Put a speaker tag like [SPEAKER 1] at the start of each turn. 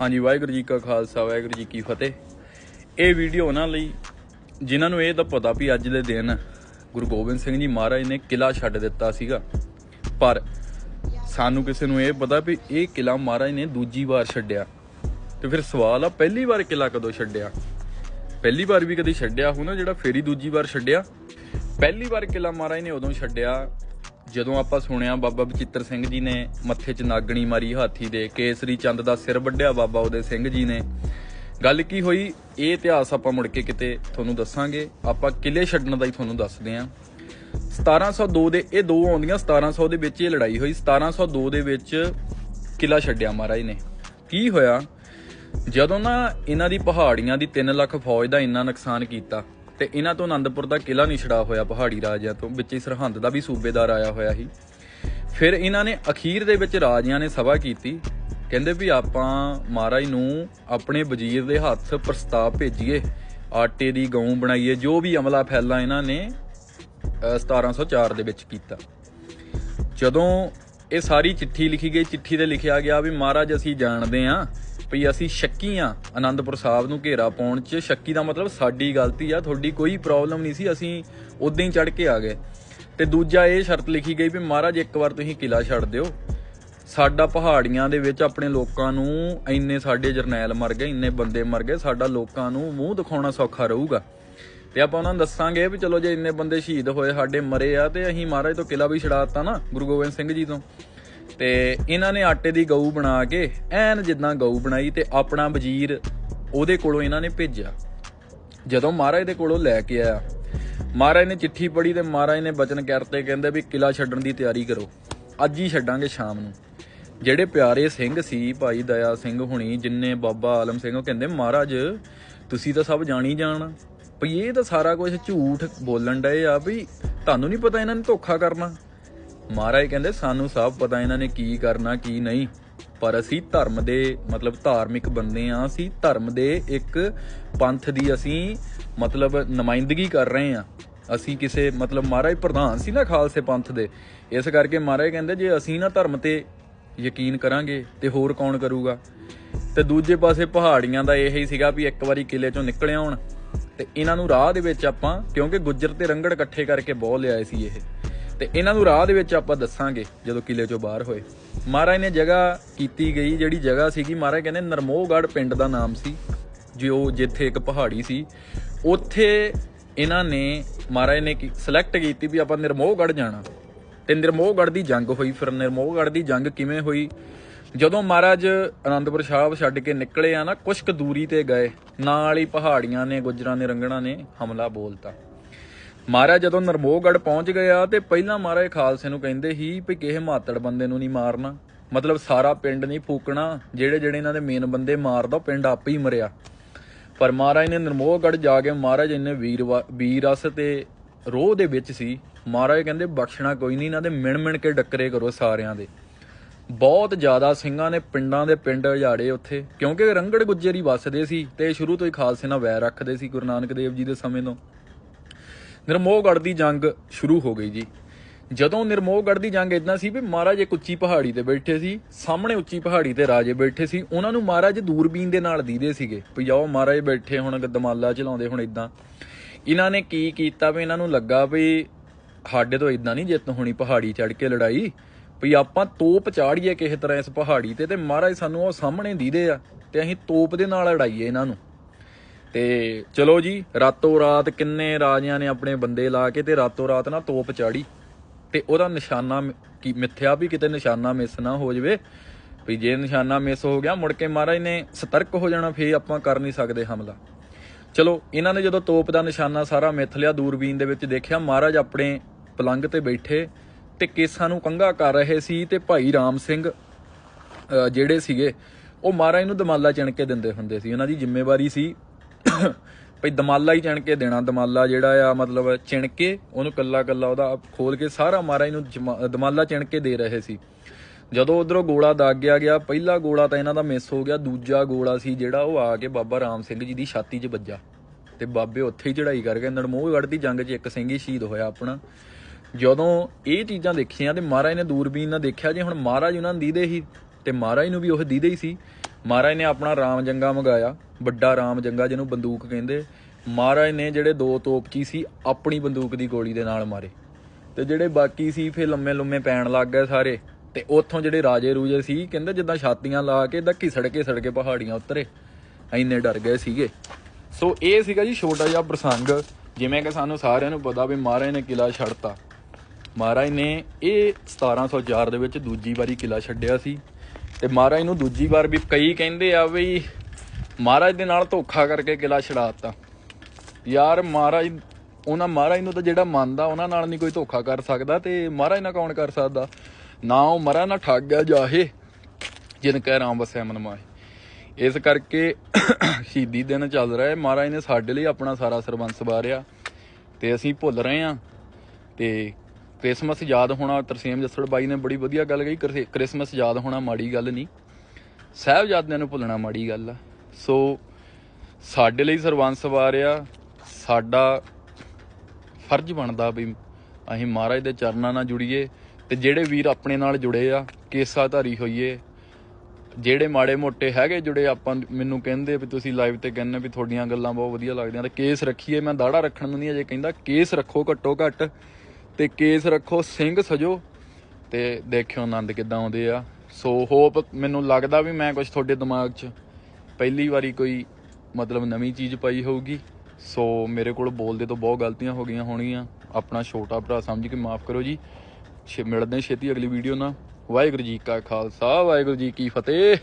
[SPEAKER 1] ਹਾਂਜੀ, ਵਾਹਿਗੁਰੂ ਜੀ ਕਾ ਖਾਲਸਾ, ਵਾਹਿਗੁਰੂ ਜੀ ਕੀ ਫਤਿਹ। ਇਹ ਵੀਡੀਓ ਉਹਨਾਂ ਲਈ, ਜਿਨ੍ਹਾਂ ਨੂੰ ਇਹ ਤਾਂ ਪਤਾ ਵੀ ਅੱਜ ਦੇ ਦਿਨ ਗੁਰੂ ਗੋਬਿੰਦ ਸਿੰਘ ਜੀ ਮਹਾਰਾਜ ਨੇ ਕਿਲਾ ਛੱਡ ਦਿੱਤਾ ਸੀਗਾ। ਪਰ ਸਾਨੂੰ ਕਿਸੇ ਨੂੰ ਇਹ ਪਤਾ ਵੀ ਇਹ ਕਿਲਾ ਮਹਾਰਾਜ ਨੇ ਦੂਜੀ ਵਾਰ ਛੱਡਿਆ। ਤੇ ਫਿਰ ਸਵਾਲ ਆ, ਪਹਿਲੀ ਵਾਰ ਕਿਲਾ ਕਦੋਂ ਛੱਡਿਆ? ਪਹਿਲੀ ਵਾਰ ਵੀ ਕਦੀ ਛੱਡਿਆ ਹੋਣਾ ਨਾ ਜਿਹੜਾ ਫੇਰੀ ਦੂਜੀ ਵਾਰ ਛੱਡਿਆ? ਪਹਿਲੀ ਵਾਰ ਕਿਲਾ ਮਹਾਰਾਜ ਨੇ ਉਦੋਂ ਛੱਡਿਆ ਜਦੋਂ ਆਪਾਂ ਸੁਣਿਆ ਬਾਬਾ ਬਚਿੱਤਰ ਸਿੰਘ ਜੀ ਨੇ ਮੱਥੇ 'ਚ ਨਾਗਣੀ ਮਾਰੀ, ਹਾਥੀ ਦੇ ਕੇਸਰੀ ਚੰਦ ਦਾ ਸਿਰ ਵੱਢਿਆ ਬਾਬਾ ਉਹਦੇ ਸਿੰਘ ਜੀ ਨੇ। ਗੱਲ ਕੀ ਹੋਈ? ਇਹ ਇਤਿਹਾਸ ਆਪਾਂ ਮੁੜ ਕੇ ਕਿਤੇ ਤੁਹਾਨੂੰ ਦੱਸਾਂਗੇ। ਆਪਾਂ ਕਿਲੇ ਛੱਡਣ ਦਾ ਹੀ ਤੁਹਾਨੂੰ ਦੱਸਦੇ ਆਂ। 1702 ਦੇ ਇਹ ਦੋ ਆਉਂਦੀਆਂ 1700 ਦੇ ਵਿੱਚ ਇਹ ਲੜਾਈ ਹੋਈ। 1702 ਦੇ ਵਿੱਚ ਕਿਲਾ ਛੱਡਿਆ ਮਹਾਰਾਜ ਨੇ। ਕੀ ਹੋਇਆ? ਜਦੋਂ ਨਾ ਇਹਨਾਂ ਦੀ ਪਹਾੜੀਆਂ ਦੀ 3 ਲੱਖ ਫੌਜ ਦਾ ਇੰਨਾ ਨੁਕਸਾਨ ਕੀਤਾ ਤੇ ਇਹਨਾਂ ਤੋਂ ਆਨੰਦਪੁਰ ਦਾ ਕਿਲਾ ਨਹੀਂ ਛੜਾ ਹੋਇਆ ਪਹਾੜੀ ਰਾਜਿਆਂ ਤੋਂ, ਵਿੱਚ ਹੀ ਸਰਹੰਦ ਦਾ ਵੀ ਸੂਬੇਦਾਰ ਆਇਆ ਹੋਇਆ ਸੀ। ਫਿਰ ਇਹਨਾਂ ਨੇ ਅਖੀਰ ਦੇ ਵਿੱਚ ਰਾਜਿਆਂ ਨੇ ਸਭਾ ਕੀਤੀ। ਕਹਿੰਦੇ ਵੀ ਆਪਾਂ ਮਹਾਰਾਜ ਨੂੰ ਆਪਣੇ ਵਜ਼ੀਰ ਦੇ ਹੱਥ ਪ੍ਰਸਤਾਵ ਭੇਜੀਏ, ਆਟੇ ਦੀ ਗਊ ਬਣਾਈਏ, ਜੋ ਵੀ ਅਮਲਾ ਫੈਲਾ ਇਹਨਾਂ ਨੇ ਅਹ 1704 ਦੇ ਵਿੱਚ ਕੀਤਾ। ਜਦੋਂ ਇਹ ਸਾਰੀ ਚਿੱਠੀ ਲਿਖੀ ਗਈ, ਚਿੱਠੀ ਤੇ ਲਿਖਿਆ ਗਿਆ ਵੀ ਮਹਾਰਾਜ ਅਸੀਂ ਜਾਣਦੇ ਆਂ ਵੀ ਅਸੀਂ ਸ਼ੱਕੀ ਆਂ ਆਨੰਦਪੁਰ ਸਾਹਿਬ ਨੂੰ ਘੇਰਾ ਪਾਉਣ 'ਚ। ਸ਼ੱਕੀ ਦਾ ਮਤਲਬ ਸਾਡੀ ਗਲਤੀ ਆ, ਤੁਹਾਡੀ ਕੋਈ ਪ੍ਰੋਬਲਮ ਨਹੀਂ ਸੀ, ਅਸੀਂ ਉਦਾਂ ਹੀ ਚੜ ਕੇ ਆ ਗਏ। ਤੇ ਦੂਜਾ ਇਹ ਸ਼ਰਤ ਲਿਖੀ ਗਈ ਵੀ ਮਹਾਰਾਜ, ਇੱਕ ਵਾਰ ਤੁਸੀਂ ਕਿਲਾ ਛੱਡ ਦਿਓ। ਸਾਡਾ ਪਹਾੜੀਆਂ ਦੇ ਵਿੱਚ ਆਪਣੇ ਲੋਕਾਂ ਨੂੰ ਇੰਨੇ ਸਾਡੇ ਜਰਨੈਲ ਮਰ ਗਏ, ਇੰਨੇ ਬੰਦੇ ਮਰ ਗਏ, ਸਾਡਾ ਲੋਕਾਂ ਨੂੰ ਮੂੰਹ ਦਿਖਾਉਣਾ ਸੌਖਾ ਰਹੂਗਾ। ਤੇ ਆਪਾਂ ਉਹਨਾਂ ਨੂੰ ਦੱਸਾਂਗੇ ਵੀ ਚਲੋ ਜੇ ਇੰਨੇ ਬੰਦੇ ਸ਼ਹੀਦ ਹੋਏ, ਸਾਡੇ ਮਰੇ ਆ, ਤੇ ਅਸੀਂ ਮਹਾਰਾਜ ਤੋਂ ਕਿਲਾ ਵੀ ਛਡਾਤਾ ਨਾ, ਗੁਰੂ ਗੋਬਿੰਦ ਸਿੰਘ ਜੀ ਤੋਂ। ਤੇ ਇਹਨਾਂ ਨੇ ਆਟੇ ਦੀ ਗਊ ਬਣਾ ਕੇ, ਐਨ ਜਿੱਦਾਂ ਗਊ ਬਣਾਈ ਤੇ ਆਪਣਾ ਵਜ਼ੀਰ ਉਹਦੇ ਕੋਲੋਂ ਇਹਨਾਂ ਨੇ ਭੇਜਿਆ। ਜਦੋਂ ਮਹਾਰਾਜ ਦੇ ਕੋਲੋਂ ਲੈ ਕੇ ਆਇਆ, ਮਹਾਰਾਜ ਨੇ ਚਿੱਠੀ ਪੜ੍ਹੀ ਤੇ ਮਹਾਰਾਜ ਨੇ ਬਚਨ ਕਰਤੇ, ਕਹਿੰਦੇ ਵੀ ਕਿਲਾ ਛੱਡਣ ਦੀ ਤਿਆਰੀ ਕਰੋ, ਅੱਜ ਹੀ ਛੱਡਾਂਗੇ ਸ਼ਾਮ ਨੂੰ। ਜਿਹੜੇ ਪਿਆਰੇ ਸਿੰਘ ਸੀ ਭਾਈ ਦਇਆ ਸਿੰਘ ਹੁਣੀ, ਜਿੰਨੇ ਬਾਬਾ ਆਲਮ ਸਿੰਘ, ਉਹ ਕਹਿੰਦੇ, ਮਹਾਰਾਜ, ਤੁਸੀਂ ਤਾਂ ਸਭ ਜਾਣੀ ਜਾਣ। ਭਈ ਇਹ ਤਾਂ ਸਾਰਾ ਕੁਝ ਝੂਠ ਬੋਲਣ ਡਏ ਆ ਵੀ ਤੁਹਾਨੂੰ ਨਹੀਂ ਪਤਾ ਇਹਨਾਂ ਨੇ ਧੋਖਾ ਕਰਨਾ। ਮਹਾਰਾਜ ਕਹਿੰਦੇ, ਸਾਨੂੰ ਸਭ ਪਤਾ ਇਹਨਾਂ ਨੇ ਕੀ ਕਰਨਾ, ਕੀ ਨਹੀਂ। ਪਰ ਅਸੀਂ ਧਰਮ ਦੇ, ਮਤਲਬ ਧਾਰਮਿਕ ਬੰਦੇ ਆ ਅਸੀਂ ਧਰਮ ਦੇ ਇੱਕ ਪੰਥ ਦੀ ਅਸੀਂ, ਮਤਲਬ ਨੁਮਾਇੰਦਗੀ ਕਰ ਰਹੇ ਆ ਅਸੀਂ ਕਿਸੇ, ਮਤਲਬ ਮਹਾਰਾਜ ਪ੍ਰਧਾਨ ਸੀ ਨਾ ਖਾਲਸੇ ਪੰਥ ਦੇ। ਇਸ ਕਰਕੇ ਮਹਾਰਾਜ ਕਹਿੰਦੇ, ਜੇ ਅਸੀਂ ਨਾ ਧਰਮ ਤੇ ਯਕੀਨ ਕਰਾਂਗੇ, ਤੇ ਹੋਰ ਕੌਣ ਕਰੂਗਾ? ਤੇ ਦੂਜੇ ਪਾਸੇ ਪਹਾੜੀਆਂ ਦਾ ਇਹ ਹੀ ਸੀਗਾ ਵੀ ਇੱਕ ਵਾਰੀ ਕਿਲੇ ਚੋਂ ਨਿਕਲਿਆ ਆਉਣ ਤੇ ਇਹਨਾਂ ਨੂੰ ਰਾਹ ਦੇ ਵਿੱਚ ਆਪਾਂ, ਕਿਉਂਕਿ ਗੁੱਜਰ ਤੇ ਰੰਗੜ ਇਕੱਠੇ ਕਰਕੇ ਬਹੁਤ ਲਿਆਏ ਸੀ ਇਹ। ਤੇ ਇਹਨਾਂ ਨੂੰ ਰਾਹ ਦੇ ਵਿੱਚ ਆਪਾਂ ਦੱਸਾਂਗੇ ਜਦੋਂ ਕਿਲੇ ਚੋਂ ਬਾਹਰ ਹੋਏ। ਮਹਾਰਾਜ ਨੇ ਜਗ੍ਹਾ ਕੀਤੀ ਗਈ, ਜਿਹੜੀ ਜਗ੍ਹਾ ਸੀਗੀ, ਮਹਾਰਾਜ ਕਹਿੰਦੇ ਨਰਮੋਹਗੜ ਪਿੰਡ ਦਾ ਨਾਮ ਸੀ, ਜੋ ਜਿੱਥੇ ਇੱਕ ਪਹਾੜੀ ਸੀ। ਉੱਥੇ ਇਹਨਾਂ ਨੇ, ਮਹਾਰਾਜ ਨੇ ਸਿਲੈਕਟ ਕੀਤੀ ਵੀ ਆਪਾਂ ਨਿਰਮੋਹਗੜ ਜਾਣਾ। ਤੇ ਨਿਰਮੋਹਗੜ ਦੀ ਜੰਗ ਹੋਈ, ਫਿਰ ਨਿਰਮੋਹਗੜ ਦੀ ਜੰਗ ਕਿਵੇਂ ਹੋਈ? ਜਦੋਂ ਮਹਾਰਾਜ ਅਨੰਦਪੁਰ ਸਾਹਿਬ ਛੱਡ ਕੇ ਨਿਕਲੇ ਆ ਨਾ ਕੁਛ ਕੁ ਦੂਰੀ ਤੇ ਗਏ, ਨਾਲ ਹੀ ਪਹਾੜੀਆਂ ਨੇ, ਗੁੱਜਰਾਂ ਨੇ, ਰੰਗਣਾ ਨੇ ਹਮਲਾ ਬੋਲਤਾ। ਮਹਾਰਾਜ ਜਦੋਂ ਨਰਮੋਹਗੜ ਪਹੁੰਚ ਗਿਆ ਤੇ ਪਹਿਲਾਂ ਮਹਾਰਾਜ ਖਾਲਸੇ ਨੂੰ ਕਹਿੰਦੇ ਸੀ ਵੀ ਕਿਸੇ ਮਾਤੜ ਬੰਦੇ ਨੂੰ ਨਹੀਂ ਮਾਰਨਾ। ਮਤਲਬ ਸਾਰਾ ਪਿੰਡ ਨਹੀਂ ਫੂਕਣਾ, ਜਿਹੜੇ ਜਿਹੜੇ ਇਹਨਾਂ ਦੇ ਮੇਨ ਬੰਦੇ ਮਾਰਦਾ, ਉਹ ਪਿੰਡ ਆਪੇ ਹੀ ਮਰਿਆ। ਪਰ ਮਹਾਰਾਜ ਨੇ ਨਰਮੋਹਗੜ ਜਾ ਕੇ ਮਹਾਰਾਜ ਇੰਨੇ ਵੀਰ ਵੀਰਸ ਤੇ ਰੋਹ ਦੇ ਵਿੱਚ ਸੀ। ਮਹਾਰਾਜ ਕਹਿੰਦੇ, ਬਖਸ਼ਣਾ ਕੋਈ ਨਹੀਂ, ਇਹਨਾਂ ਦੇ ਮਿਣ ਮਿਣ ਕੇ ਡੱਕਰੇ ਕਰੋ ਸਾਰਿਆਂ ਦੇ। ਬਹੁਤ ਜ਼ਿਆਦਾ ਸਿੰਘਾਂ ਨੇ ਪਿੰਡਾਂ ਦੇ ਪਿੰਡ ਉਜਾੜੇ ਉੱਥੇ, ਕਿਉਂਕਿ ਰੰਗੜ ਗੁੱਜਰ ਹੀ ਵੱਸਦੇ ਸੀ ਤੇ ਸ਼ੁਰੂ ਤੋਂ ਹੀ ਖਾਲਸੇ ਨਾਲ ਵੈਰ ਰੱਖਦੇ ਸੀ ਗੁਰੂ ਨਾਨਕ ਦੇਵ ਜੀ ਦੇ ਸਮੇਂ ਤੋਂ। ਨਿਰਮੋਹਗੜ ਦੀ ਜੰਗ ਸ਼ੁਰੂ ਹੋ ਗਈ ਜੀ। ਜਦੋਂ ਨਿਰਮੋਹਗੜ ਦੀ ਜੰਗ ਇਦਾਂ ਸੀ ਵੀ ਮਹਾਰਾਜ ਇੱਕ ਉੱਚੀ ਪਹਾੜੀ ਤੇ ਬੈਠੇ ਸੀ, ਸਾਹਮਣੇ ਉੱਚੀ ਪਹਾੜੀ ਤੇ ਰਾਜੇ ਬੈਠੇ ਸੀ, ਉਹਨਾਂ ਨੂੰ ਮਹਾਰਾਜ ਦੂਰਬੀਨ ਦੇ ਨਾਲ ਦੀਦੇ ਸੀਗੇ, ਵੀ ਆਓ ਮਹਾਰਾਜ ਬੈਠੇ ਹੁਣ ਦਮਾਲਾ ਚਲਾਉਂਦੇ ਹੁਣ ਇਦਾਂ ਇਹਨਾਂ ਨੇ ਕੀ ਕੀਤਾ ਵੀ ਇਹਨਾਂ ਨੂੰ ਲੱਗਾ ਵੀ ਸਾਡੇ ਤੋਂ ਇਦਾਂ ਨਹੀਂ ਜਿੱਤ ਹੋਣੀ ਪਹਾੜੀ ਚੜ ਕੇ ਲੜਾਈ, ਵੀ ਆਪਾਂ ਤੋਪ ਚਾੜੀਏ ਕਿਸੇ ਤਰ੍ਹਾਂ ਇਸ ਪਹਾੜੀ ਤੇ ਤੇ ਮਹਾਰਾਜ ਸਾਨੂੰ ਉਹ ਸਾਹਮਣੇ ਦੀਦੇ ਆ ਤੇ ਅਸੀਂ ਤੋਪ ਦੇ ਨਾਲ ਲੜਾਈਏ ਇਹਨਾਂ ਨੂੰ। ਤੇ ਚਲੋ ਜੀ, ਰਾਤੋਂ ਰਾਤ ਕਿੰਨੇ ਰਾਜਿਆਂ ਨੇ ਆਪਣੇ ਬੰਦੇ ਲਾ ਕੇ ਤੇ ਰਾਤੋਂ ਰਾਤ ਨਾ ਤੋਪ ਚਾੜੀ ਤੇ ਉਹਦਾ ਨਿਸ਼ਾਨਾ ਮ- ਕੀ ਮਿੱਥਿਆ ਵੀ ਕਿਤੇ ਨਿਸ਼ਾਨਾ ਮਿਸ ਨਾ ਹੋ ਜਾਵੇ। ਵੀ ਜੇ ਨਿਸ਼ਾਨਾ ਮਿਸ ਹੋ ਗਿਆ, ਮੁੜ ਕੇ ਮਹਾਰਾਜ ਨੇ ਸਤਰਕ ਹੋ ਜਾਣਾ, ਫੇਰ ਆਪਾਂ ਕਰ ਨਹੀਂ ਸਕਦੇ ਹਮਲਾ। ਚਲੋ, ਇਹਨਾਂ ਨੇ ਜਦੋਂ ਤੋਪ ਦਾ ਨਿਸ਼ਾਨਾ ਸਾਰਾ ਮਿੱਥ ਲਿਆ, ਦੂਰਬੀਨ ਦੇ ਵਿੱਚ ਦੇਖਿਆ, ਮਹਾਰਾਜ ਆਪਣੇ ਪਲੰਗ ਤੇ ਬੈਠੇ ਤੇ ਕੇਸਾਂ ਨੂੰ ਕੰਗਾ ਕਰ ਰਹੇ ਸੀ ਤੇ ਭਾਈ ਰਾਮ ਸਿੰਘ ਜਿਹੜੇ ਸੀਗੇ, ਉਹ ਮਹਾਰਾਜ ਨੂੰ ਦਮਾਲਾ ਚਿਣ ਕੇ ਦਿੰਦੇ ਹੁੰਦੇ ਸੀ। ਉਹਨਾਂ ਦੀ ਜ਼ਿੰਮੇਵਾਰੀ ਸੀ ਭਈ ਦਮਾਲਾ ਹੀ ਚਿਣ ਕੇ ਦੇਣਾ, ਦਮਾਲਾ ਜਿਹੜਾ ਆ, ਮਤਲਬ ਚਿਣ ਕੇ ਉਹਨੂੰ ਕੱਲਾ ਕੱਲਾ ਉਹਦਾ ਖੋਲ ਕੇ ਸਾਰਾ ਮਹਾਰਾਜ ਨੂੰ ਦਮਾਲਾ ਚਿਣ ਕੇ ਦੇ ਰਹੇ ਸੀ। ਜਦੋਂ ਉਧਰੋਂ ਗੋਲਾ ਦਾਗਿਆ ਗਿਆ ਪਹਿਲਾ ਗੋਲਾ ਤਾਂ ਇਹਨਾਂ ਦਾ ਮਿਸ ਹੋ ਗਿਆ, ਦੂਜਾ ਗੋਲਾ ਸੀ ਜਿਹੜਾ ਉਹ ਆ ਕੇ ਬਾਬਾ ਰਾਮ ਸਿੰਘ ਜੀ ਦੀ ਛਾਤੀ 'ਚ ਵੱਜਾ ਤੇ ਬਾਬੇ ਉੱਥੇ ਹੀ ਚੜਾਈ ਕਰ ਗਏ ਨੜਮੋਹਗੜ੍ਹ ਦੀ ਜੰਗ 'ਚ ਇੱਕ ਸਿੰਘ ਹੀ ਸ਼ਹੀਦ ਹੋਇਆ ਆਪਣਾ। ਜਦੋਂ ਇਹ ਚੀਜ਼ਾਂ ਦੇਖੀਆਂ ਤੇ ਮਹਾਰਾਜ ਨੇ ਦੂਰਬੀਨ ਨਾਲ ਦੇਖਿਆ ਜੇ ਹੁਣ ਮਹਾਰਾਜ ਉਹਨਾਂ ਨੂੰ ਦੀਦੇ ਹੀ ਤੇ ਮਹਾਰਾਜ ਨੂੰ ਵੀ ਉਹ ਦੀਦੇ ਹੀ ਸੀ। ਮਹਾਰਾਜ ਨੇ ਆਪਣਾ ਰਾਮ ਜੰਗਾ ਮੰਗਾਇਆ, ਵੱਡਾ ਰਾਮ ਜੰਗਾ ਜਿਹਨੂੰ ਬੰਦੂਕ ਕਹਿੰਦੇ। ਮਹਾਰਾਜ ਨੇ ਜਿਹੜੇ ਦੋ ਤੋਪਚੀ ਸੀ, ਆਪਣੀ ਬੰਦੂਕ ਦੀ ਗੋਲੀ ਦੇ ਨਾਲ ਮਾਰੇ। ਤੇ ਜਿਹੜੇ ਬਾਕੀ ਸੀ ਫੇ ਲੰਮੇ ਲੰਮੇ ਪੈਣ ਲੱਗ ਗਏ ਸਾਰੇ। ਤੇ ਉੱਥੋਂ ਜਿਹੜੇ ਰਾਜੇ ਰੂਜੇ ਸੀ, ਕਹਿੰਦੇ ਜਿੱਦਾਂ ਛਾਤੀਆਂ ਲਾ ਕੇ, ਇਦਾਂ ਘਿਸੜ ਕੇ ਸੜ ਕੇ ਪਹਾੜੀਆਂ ਉਤਰੇ। ਇੰਨੇ ਡਰ ਗਏ ਸੀਗੇ। ਸੋ ਇਹ ਸੀਗਾ ਜੀ ਛੋਟਾ ਜਿਹਾ ਪ੍ਰਸੰਗ, ਜਿਵੇਂ ਕਿ ਸਾਨੂੰ ਸਾਰਿਆਂ ਨੂੰ ਪਤਾ ਵੀ ਮਹਾਰਾਜ ਨੇ ਕਿਲਾ ਛੱਡਤਾ। ਮਹਾਰਾਜ ਨੇ ਇਹ 1704 ਦੇ ਵਿੱਚ ਦੂਜੀ ਵਾਰੀ ਕਿਲਾ ਛੱਡਿਆ ਸੀ। ਤੇ ਮਹਾਰਾਜ ਨੂੰ ਦੂਜੀ ਵਾਰ ਵੀ ਕਈ ਕਹਿੰਦੇ ਆ ਵੀ ਮਹਾਰਾਜ ਦੇ ਨਾਲ ਧੋਖਾ ਕਰਕੇ ਕਿਲਾ ਛਡਾਤਾ ਯਾਰ ਮਹਾਰਾਜ, ਉਹਨਾਂ ਮਹਾਰਾਜ ਨੂੰ ਤਾਂ ਜਿਹੜਾ ਮੰਨਦਾ, ਉਹਨਾਂ ਨਾਲ ਨਹੀਂ ਕੋਈ ਧੋਖਾ ਕਰ ਸਕਦਾ ਤੇ ਮਹਾਰਾਜ ਨਾਲ ਕੌਣ ਕਰ ਸਕਦਾ? ਨਾ ਉਹ ਮਰਾ ਨਾ ਠੱਗ ਗਿਆ ਜਾਹੇ, ਜਿਨ ਕਹਿ ਰਾਮ ਵਸਿਆ ਮਨ ਮਾਹੇ। ਇਸ ਕਰਕੇ ਸ਼ਹੀਦੀ ਦਿਨ ਚੱਲ ਰਿਹਾ ਹੈ। ਮਹਾਰਾਜ ਨੇ ਸਾਡੇ ਲਈ ਆਪਣਾ ਸਾਰਾ ਸਰਬੰਸ ਵਾਰਿਆ ਤੇ ਅਸੀਂ ਭੁੱਲ ਰਹੇ ਹਾਂ ਤੇ ਕ੍ਰਿਸਮਸ ਯਾਦ ਹੋਣਾ, ਤਰਸੇਮ ਜੱਸੜ ਬਾਈ ਨੇ ਬੜੀ ਵਧੀਆ ਗੱਲ ਕਹੀ, ਕ੍ਰਿਸ- ਕ੍ਰਿਸਮਸ ਯਾਦ ਹੋਣਾ ਮਾੜੀ ਗੱਲ ਨਹੀਂ। ਸਾਹਿਬਜ਼ਾਦਿਆਂ ਨੂੰ ਭੁੱਲਣਾ ਮਾੜੀ ਗੱਲ ਆ। ਸੋ, ਸਾਡੇ ਲਈ ਸਰਬੰਸ ਵਾਰਿਆ ਸਾਡਾ ਫਰਜ਼ ਬਣਦਾ ਵੀ ਅਸੀਂ ਮਹਾਰਾਜ ਦੇ ਚਰਨਾਂ ਨਾਲ ਜੁੜੀਏ ਤੇ ਜਿਹੜੇ ਵੀਰ ਆਪਣੇ ਨਾਲ ਜੁੜੇ ਆ, ਕੇਸਾਧਾਰੀ ਹੋਈਏ, ਜਿਹੜੇ ਮਾੜੇ ਮੋਟੇ ਹੈਗੇ ਜੁੜੇ, ਆਪਾਂ ਮੈਨੂੰ ਕਹਿੰਦੇ ਵੀ ਤੁਸੀਂ ਲਾਈਵ ਤੇ ਕਹਿੰਦੇ ਵੀ ਤੁਹਾਡੀਆਂ ਗੱਲਾਂ ਬਹੁਤ ਵਧੀਆ ਲੱਗਦੀਆਂ, ਤੇ ਕੇਸ ਰੱਖੀਏ, ਮੈਂ ਦਾੜਾ ਰੱਖਣ ਨੂੰ ਨਹੀਂ ਅਜੇ ਕਹਿੰਦਾ, ਕੇਸ ਰੱਖੋ ਘੱਟੋ ਘੱਟ। ਤੇ ਕੇਸ ਰੱਖੋ, ਸਿੰਘ ਸਜੋ। ਤੇ ਦੇਖਿਓ ਆਨੰਦ ਕਿੱਦਾਂ ਆਉਂਦੇ ਆ। ਸੋ ਹੋਪ ਮੈਨੂੰ ਲੱਗਦਾ ਵੀ ਮੈਂ ਕੁਝ ਤੁਹਾਡੇ ਦਿਮਾਗ 'ਚ ਪਹਿਲੀ ਵਾਰੀ ਕੋਈ ਮਤਲਬ ਨਵੀਂ ਚੀਜ਼ ਪਾਈ ਹੋਊਗੀ। ਸੋ ਮੇਰੇ ਕੋਲ ਬੋਲਦੇ ਤੋਂ ਬਹੁਤ ਗਲਤੀਆਂ ਹੋ ਗਈਆਂ ਹੋਣਗੀਆਂ। ਆਪਣਾ ਛੋਟਾ ਭਰਾ ਸਮਝ ਕੇ ਮਾਫ ਕਰੋ ਜੀ। ਛੇ- ਮਿਲਦੇ ਛੇਤੀ ਅਗਲੀ ਵੀਡੀਓ ਨਾਲ। ਵਾਹਿਗੁਰੂ ਜੀ ਕਾ ਖਾਲਸਾ, ਵਾਹਿਗੁਰੂ ਜੀ ਕੀ ਫਤਿਹ।